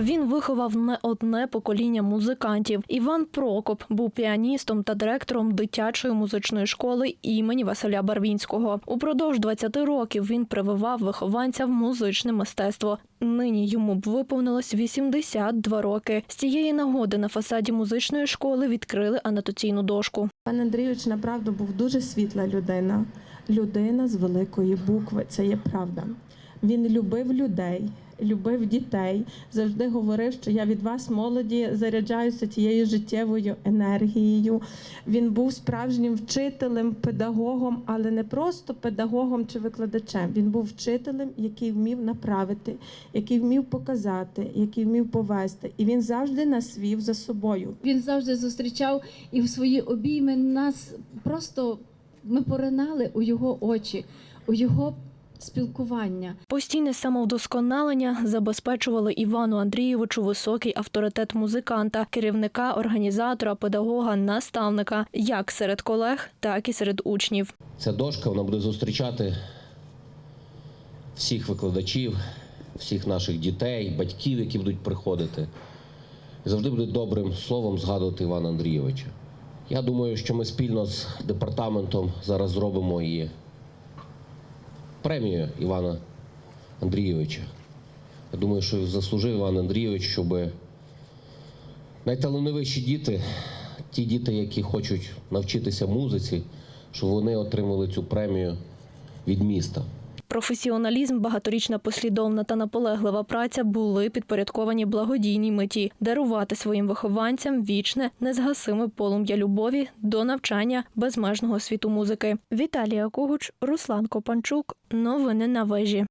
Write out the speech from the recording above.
Він виховав не одне покоління музикантів. Іван Прокоп був піаністом та директором дитячої музичної школи імені Василя Барвінського. Упродовж 20 років він прививав вихованця в музичне мистецтво. Нині йому б виповнилось 82 роки. З цієї нагоди на фасаді музичної школи відкрили анотаційну дошку. Пан Андрійович направду був дуже світла людина, людина з великої букви. Це є правда. Він любив людей, любив дітей. Завжди говорив, що я від вас, молоді, заряджаюся тією життєвою енергією. Він був справжнім вчителем, педагогом, але не просто педагогом чи викладачем. Він був вчителем, який вмів направити, який вмів показати, який вмів повести. І він завжди нас вів за собою. Він завжди зустрічав і в свої обійми нас просто ми поринали у його очі, у його спілкування. Постійне самовдосконалення забезпечували Івану Андрійовичу високий авторитет музиканта, керівника, організатора, педагога, наставника, як серед колег, так і серед учнів. Ця дошка вона буде зустрічати всіх викладачів, всіх наших дітей, батьків, які будуть приходити. Завжди буде добрим словом згадувати Івана Андрійовича. Я думаю, що ми спільно з департаментом зараз зробимо і премію Івана Андрійовича. Я думаю, що заслужив Іван Андрійович, щоб найталановитіші діти, ті діти, які хочуть навчитися музиці, щоб вони отримали цю премію від міста. Професіоналізм, багаторічна послідовна та наполеглива праця були підпорядковані благодійній меті дарувати своїм вихованцям вічне, незгасиме полум'я любові до навчання безмежного світу музики. Віталія Когуч, Руслан Копанчук. Новини на вежі.